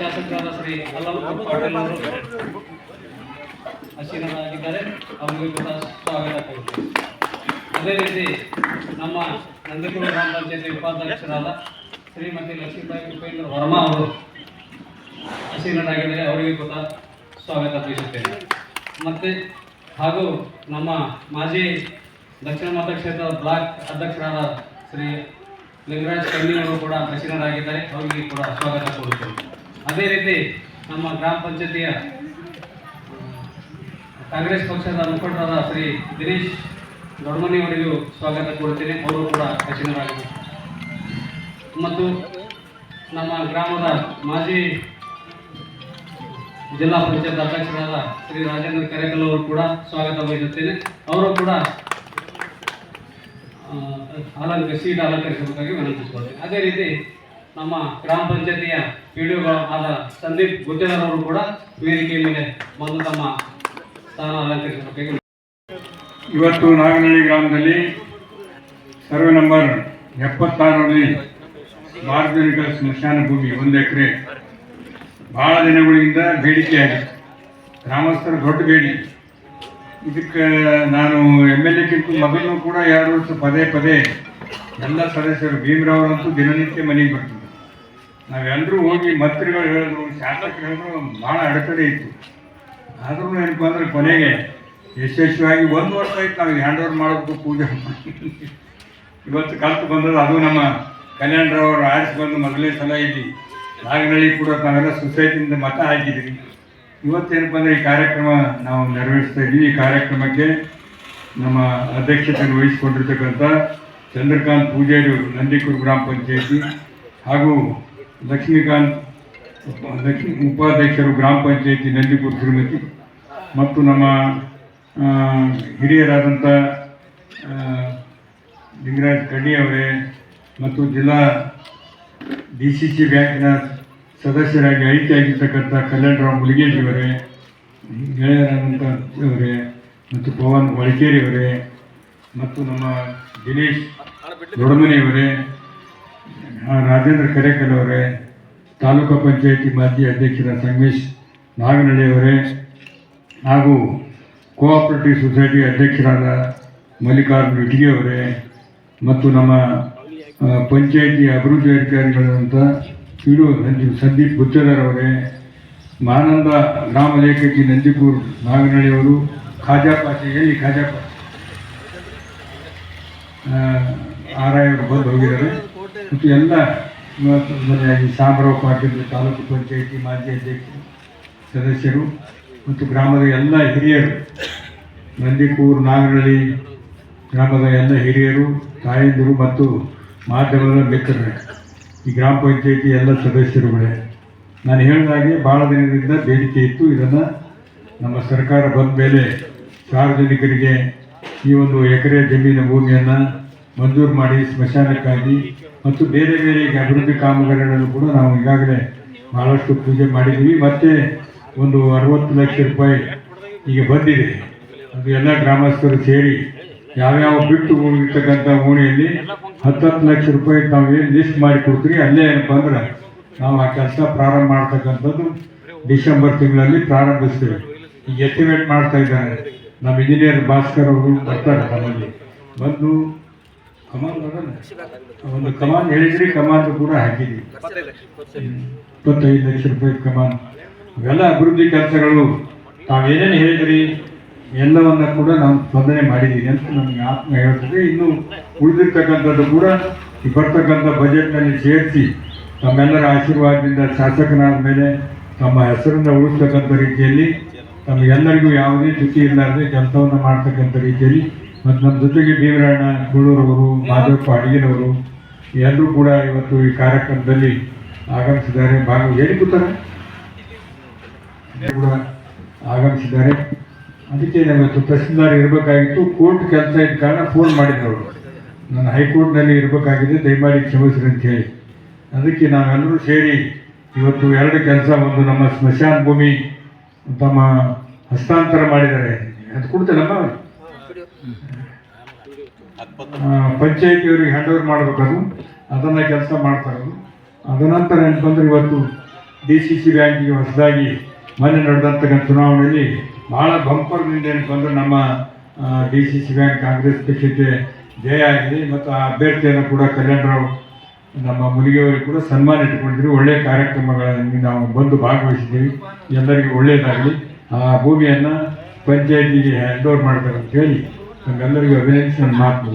ಶಾಸಕರಾದ ಶ್ರೀ ಅಲ್ಲಮಪ್ಪ ಪಾಟೀಲ್ ಅವರು ಆಶೀರ್ವಾದರಾಗಿದ್ದಾರೆ ಅವರಿಗೂ ಕೂಡ ಸ್ವಾಗತ ಕೋರುತ್ತೇವೆ ಅದೇ ರೀತಿ ನಮ್ಮ ನಂದಕೂರು ಗ್ರಾಮ ಪಂಚಾಯತಿ ಉಪಾಧ್ಯಕ್ಷರಾದ ಶ್ರೀಮತಿ ಲಕ್ಷ್ಮೀಬಾಯಿ ಉಪೇಂದ್ರ ವರ್ಮಾ ಅವರು ಆಶೀರ್ವಾದಾಗಿದ್ದಾರೆ ಅವರಿಗೂ ಕೂಡ ಸ್ವಾಗತ ಬಯಸುತ್ತೇನೆ ಮತ್ತು ಹಾಗೂ ನಮ್ಮ ಮಾಜಿ ದಕ್ಷಿಣ ಮತಕ್ಷೇತ್ರದ ಬ್ಲಾಕ್ ಅಧ್ಯಕ್ಷರಾದ ಶ್ರೀ ಲಿಂಗರಾಜ್ ಕಣ್ಣಿ ಅವರು ಕೂಡ ಆಶೀರ್ವಾದರಾಗಿದ್ದಾರೆ ಅವರಿಗೆ ಕೂಡ ಸ್ವಾಗತ ಕೊಡುತ್ತೇನೆ ಅದೇ ರೀತಿ ನಮ್ಮ ಗ್ರಾಮ ಪಂಚಾಯತಿಯ ಕಾಂಗ್ರೆಸ್ ಪಕ್ಷದ ಮುಖಂಡರಾದ ಶ್ರೀ ದಿನೇಶ್ ದೊಡ್ಮನಿ ಅವರಿಗೂ ಸ್ವಾಗತ ಕೊಡುತ್ತೇನೆ ಅವರು ಕೂಡ ಆಶೀರ್ವಾದರಾಗಿದ್ದಾರೆ ಮತ್ತು ನಮ್ಮ ಗ್ರಾಮದ ಮಾಜಿ ಜಿಲ್ಲಾ ಪಂಚಾಯತ್ ಅಧ್ಯಕ್ಷರಾದ ಶ್ರೀ ರಾಜೇಂದ್ರ ಕರೇಕಲ್ ಅವರು ಕೂಡ ಸ್ವಾಗತ ಬಯಸುತ್ತೇನೆ ಅವರು ಕೂಡ ಅಲಂಕ ಸೀಟ್ ಅಲಂಕರಿಸಬೇಕಾಗಿ ವಿನಂತಿಸಿಕೊಳ್ತೇನೆ. ಅದೇ ರೀತಿ ನಮ್ಮ ಗ್ರಾಮ ಪಂಚಾಯತಿಯ ಪಿ ಡಿ ಆದ ಸಂದೀಪ್ ಗುತ್ತೇದಾರ್ ಅವರು ಕೂಡ ವೇದಿಕೆ ಮೇಲೆ ಬಂದು ತಮ್ಮ ಸ್ಥಾನ ಅಲಂಕರಿಸಬೇಕು ಇವತ್ತು ನಾಗನಹಳ್ಳಿ ಗ್ರಾಮದಲ್ಲಿ ಸರ್ವೆ ನಂಬರ್ ಎಪ್ಪತ್ತಾರರಲ್ಲಿ ಭಾರತೀಯ ಸ್ಮಶಾನ ಭೂಮಿ ಒಂದು ಎಕರೆ ಬಹಳ ದಿನಗಳಿಂದ ಬೇಡಿಕೆಯಾಗಿದೆ. ಗ್ರಾಮಸ್ಥರ ದೊಡ್ಡ ಬೇಡಿಕೆ ಇದಕ್ಕೆ ನಾನು ಎಂ ಎಲ್ ಎಕ್ಕಿಂತ ಮೊದಲು ಕೂಡ ಎರಡು ವರ್ಷ ಪದೇ ಪದೇ ಎಲ್ಲ ಸದಸ್ಯರು ಭೀಮರಾವ್ರಂತೂ ದಿನನಿತ್ಯ ಮನೆಗೆ ಬರ್ತಿದ್ರು ನಾವೆಲ್ಲರೂ ಹೋಗಿ ಮಂತ್ರಿಗಳು ಹೇಳಿದ್ರು, ಶಾಸಕರು ಹೇಳಿದ್ರು, ಭಾಳ ಅಡೆತಡೆ ಇತ್ತು. ಆದ್ರೂ ಏನಪ್ಪ ಅಂದ್ರೆ ಕೊನೆಗೆ ಯಶಸ್ವಿಯಾಗಿ ಒಂದು ವರ್ಷ ಆಯ್ತು ನಾವು ಹ್ಯಾಂಡ್ ಓವರ್ ಮಾಡೋದು ಪೂಜೆ ಇವತ್ತು ಕಲ್ತು ಬಂದದ್ದು ಅದು ನಮ್ಮ ಕಲ್ಯಾಣರಾವ್ ಆರಿಸಿ ಬಂದು ಮೊದಲನೇ ಸಲ ಇಲ್ಲಿ ನಾಗನಹಳ್ಳಿ ಕೂಡ ನಾವೆಲ್ಲ ಸೊಸೈಟಿಯಿಂದ ಮತ ಹಾಕಿದ್ದೀವಿ ಇವತ್ತೇನಪ್ಪ ಅಂದರೆ ಈ ಕಾರ್ಯಕ್ರಮ ನಾವು ನೆರವೇರಿಸ್ತಾ ಇದ್ದೀವಿ. ಈ ಕಾರ್ಯಕ್ರಮಕ್ಕೆ ನಮ್ಮ ಅಧ್ಯಕ್ಷತೆಯನ್ನು ವಹಿಸಿಕೊಂಡಿರ್ತಕ್ಕಂಥ ಚಂದ್ರಕಾಂತ್ ಪೂಜಾರಿ ನಂದಿಕೂರು ಗ್ರಾಮ ಪಂಚಾಯಿತಿ ಹಾಗೂ ಲಕ್ಷ್ಮೀಕಾಂತ್ ಲಕ್ಷ್ಮೀ ಉಪಾಧ್ಯಕ್ಷರು ಗ್ರಾಮ ಪಂಚಾಯಿತಿ ನಂದಿಪುರ ಶ್ರೀಮತಿ ಮತ್ತು ನಮ್ಮ ಹಿರಿಯರಾದಂಥ ಲಿಂಗರಾಜ್ ಕಡ್ಡಿ ಅವರೇ ಮತ್ತು ಜಿಲ್ಲಾ ಡಿ ಸಿ ಸಿ ಬ್ಯಾಂಕ್ನ ಸದಸ್ಯರಾಗಿ ಆಯ್ಕೆಯಾಗಿರ್ತಕ್ಕಂಥ ಕಲ್ಯಾಣರಾವ್ ಮುಲಿಗೇಜಿಯವರೇ ಗೆಳೆಯರಾದಂಥ ಅವರೇ ಮತ್ತು ಪವನ್ ವಳಕೇರಿ ಅವರೇ ಮತ್ತು ನಮ್ಮ ದಿನೇಶ್ ದೊಡಮನೆಯವರೇ ರಾಜೇಂದ್ರ ಕರೇಕಲ್ ಅವರೇ, ತಾಲೂಕು ಪಂಚಾಯಿತಿ ಮಾಜಿ ಅಧ್ಯಕ್ಷರ ಸಂಗಮೇಶ್ ನಾಗನಳ್ಳಿಯವರೇ ಹಾಗೂ ಕೋಆಪರೇಟಿವ್ ಸೊಸೈಟಿ ಅಧ್ಯಕ್ಷರಾದ ಮಲ್ಲಿಕಾರ್ಜುನ್ ಇಟ್ಗಿಯವರೇ ಮತ್ತು ನಮ್ಮ ಪಂಚಾಯಿತಿ ಅಭಿವೃದ್ಧಿ ಅಧಿಕಾರಿಗಳಾದಂಥ ಇಡು ನಂದಿ ಸಂದೀಪ್ ಗುತ್ತೇದಾರ್ ಅವರೇ, ಮಾನಂದ ಗ್ರಾಮ ಲೇಖಕಿ ನಂದಿಪುರ್ ನಾಗನಹಳ್ಳಿ ಅವರು, ಖಾಜಾಪಾಚಿ, ಎಲ್ಲಿ ಖಾಜಾಪಾಚಿ? ಆರಾಯವರು ಬಂದು ಹೋಗಿದ್ದಾರೆ. ಮತ್ತು ಎಲ್ಲ ಮನೆಯಾಗಿ ಸಾಂಬರಾವ್ ಪಾಟೀಲ್ ತಾಲೂಕು ಪಂಚಾಯಿತಿ ಮಾಜಿ ಅಧ್ಯಕ್ಷರು ಸದಸ್ಯರು ಮತ್ತು ಗ್ರಾಮದ ಎಲ್ಲ ಹಿರಿಯರು, ನಂದಿಕೂರು, ನಾಗನಹಳ್ಳಿ ಗ್ರಾಮದ ಎಲ್ಲ ಹಿರಿಯರು, ತಾಯಂದಿರು ಮತ್ತು ಮಾಧ್ಯಮದ ಮಿತ್ರರೇ, ಈ ಗ್ರಾಮ ಪಂಚಾಯಿತಿ ಎಲ್ಲ ಸದಸ್ಯರುಗಳೇ, ನಾನು ಹೇಳಿದಾಗೆ ಭಾಳ ದಿನದಿಂದ ಬೇಡಿಕೆ ಇತ್ತು. ಇದನ್ನು ನಮ್ಮ ಸರ್ಕಾರ ಬಂದ ಮೇಲೆ ಸಾರ್ವಜನಿಕರಿಗೆ ಈ ಒಂದು ಎಕರೆ ಜಮೀನು ಭೂಮಿಯನ್ನು ಮಂಜೂರು ಮಾಡಿ ಸ್ಮಶಾನಕ್ಕಾಗಿ ಮತ್ತು ಬೇರೆ ಬೇರೆ ಅಭಿವೃದ್ಧಿ ಕಾಮಗಾರಿಗಳನ್ನು ಕೂಡ ನಾವು ಈಗಾಗಲೇ ಭಾಳಷ್ಟು ಪೂಜೆ ಮಾಡಿದ್ದೀವಿ. ಮತ್ತೆ ಒಂದು ಅರವತ್ತು ಲಕ್ಷ ರೂಪಾಯಿ ಈಗ ಬಂದಿದೆ. ಅದು ಎಲ್ಲ ಗ್ರಾಮಸ್ಥರು ಸೇರಿ ಯಾವ್ಯಾವ ಬಿಟ್ಟು ಹೋಗಿರ್ತಕ್ಕಂಥ ಓಣಿಯಲ್ಲಿ ಹತ್ತತ್ತು ಲಕ್ಷ ರೂಪಾಯಿ ನಾವು ಏನು ಲಿಸ್ಟ್ ಮಾಡಿ ಕೊಡ್ತೀರಿ, ಅಲ್ಲೇ ಏನಪ್ಪ ಅಂದ್ರೆ ನಾವು ಆ ಕೆಲಸ ಪ್ರಾರಂಭ ಮಾಡ್ತಕ್ಕಂಥದ್ದು ಡಿಸೆಂಬರ್ ತಿಂಗಳಲ್ಲಿ ಪ್ರಾರಂಭಿಸ್ತೇವೆ. ಈಗ ಎಸ್ಟಿಮೇಟ್ ಮಾಡ್ತಾ ಇದ್ದಾರೆ. ನಮ್ಮ ಇಂಜಿನಿಯರ್ ಭಾಸ್ಕರ್ ಅವರು ಬರ್ತಾರೆ ನಮ್ಮಲ್ಲಿ. ಬಂದು ಒಂದು ಕಮಾನ್ ಹೇಳಿದ್ರಿ ಕಮಾನ್ ಕೂಡ ಹಾಕಿದ್ವಿ ಇಪ್ಪತ್ತೈದು ಲಕ್ಷ ರೂಪಾಯಿ ಕಮಾನ್ ಇವೆಲ್ಲ ಅಭಿವೃದ್ಧಿ ಕೆಲಸಗಳು. ತಾವೇನೇನು ಹೇಳಿದ್ರಿ? ಎಲ್ಲವನ್ನ ಕೂಡ ನಾವು ಸ್ಪಂದನೆ ಮಾಡಿದ್ದೀವಿ ಅಂತ ನಮಗೆ ಆತ್ಮ ಹೇಳ್ತದೆ. ಇನ್ನು ಉಳಿದಿರ್ತಕ್ಕಂಥದ್ದು ಕೂಡ ಬರ್ತಕ್ಕಂಥ ಬಜೆಟ್ನಲ್ಲಿ ಸೇರಿಸಿ ತಮ್ಮೆಲ್ಲರ ಆಶೀರ್ವಾದದಿಂದ ಶಾಸಕನಾದ ಮೇಲೆ ತಮ್ಮ ಹೆಸರನ್ನು ಉಳಿಸ್ತಕ್ಕಂಥ ರೀತಿಯಲ್ಲಿ ತಮಗೆಲ್ಲರಿಗೂ ಯಾವುದೇ ಚ್ಯುತಿ ಇರಲಾರದೆ ಕೆಲಸವನ್ನು ಮಾಡ್ತಕ್ಕಂಥ ರೀತಿಯಲ್ಲಿ ಮತ್ತು ನಮ್ಮ ಜೊತೆಗೆ ದೇವರಾಯಣ ಗೂಳೂರವರು ಮಾಧವಪ್ಪ ಅಡಿಗೆನವರು, ಎಲ್ಲರೂ ಕೂಡ ಇವತ್ತು ಈ ಕಾರ್ಯಕ್ರಮದಲ್ಲಿ ಆಗಮಿಸಿದ್ದಾರೆ. ಭಾಗ ಹೇಳಿ ಕೂತಾರೆ ಕೂಡ ಆಗಮಿಸಿದ್ದಾರೆ. ಅದಕ್ಕೆ ನಾವಿವತ್ತು ತಹಸೀಲ್ದಾರ್ ಇರಬೇಕಾಗಿತ್ತು. ಕೋರ್ಟ್ ಕೆಲಸ ಇದ್ದ ಕಾರಣ ಫೋನ್ ಮಾಡಿದ್ರು ನಾನು ಹೈಕೋರ್ಟ್ನಲ್ಲಿ ಇರಬೇಕಾಗಿದೆ, ದಯಮಾಡಿ ಕ್ಷಮಿಸ್ರಿ ಅಂತ ಹೇಳಿ. ಅದಕ್ಕೆ ನಾವೆಲ್ಲರೂ ಸೇರಿ ಇವತ್ತು ಎರಡು ಕೆಲಸ, ಒಂದು ನಮ್ಮ ಸ್ಮಶಾನ ಭೂಮಿ, ತಮ್ಮ ಹಸ್ತಾಂತರ ಮಾಡಿದ್ದಾರೆ. ಅದು ಕೊಡ್ತೇನಮ್ಮ ಪಂಚಾಯತಿಯವರಿಗೆ ಹ್ಯಾಂಡ್ ಓವರ್ ಮಾಡ್ಬೇಕದು ಅದನ್ನು ಕೆಲಸ ಮಾಡ್ತಾರೆ ಇರೋದು. ಅದ ನಂತರ ಏನಪ್ಪ ಅಂದ್ರೆ ಇವತ್ತು ಡಿ ಸಿ ಸಿ ಬ್ಯಾಂಕಿಗೆ ಹೊಸದಾಗಿ ಮೊನ್ನೆ ನಡೆದಂತಕ್ಕಂಥ ಚುನಾವಣೆಯಲ್ಲಿ ಭಾಳ ಬಂಪರ್ನಿಂದ ಬಂದು ನಮ್ಮ D C C bank Congress ಪಕ್ಷಕ್ಕೆ ಜಯ ಆಗಿದೆ. ಮತ್ತು ಆ ಅಭ್ಯರ್ಥಿಯನ್ನು ಕೂಡ ಕಲ್ಯಾಣರಾವ್ ನಮ್ಮ ಮುನಿಗೆಯವರಿಗೆ ಕೂಡ ಸನ್ಮಾನ ಇಟ್ಟುಕೊಂಡಿದ್ರು ಒಳ್ಳೆಯ ಕಾರ್ಯಕ್ರಮಗಳಲ್ಲಿ ನಾವು ಬಂದು ಭಾಗವಹಿಸಿದ್ದೀವಿ. ಎಲ್ಲರಿಗೂ ಒಳ್ಳೆಯದಾಗಲಿ. ಆ ಭೂಮಿಯನ್ನು ಪಂಚಾಯತಿಗೆ ಹ್ಯಾಂಡ್ ಓವರ್ ಮಾಡ್ತಾರೆ ಅಂತ ಹೇಳಿ మీకు అందరికీ అభినందన మాకు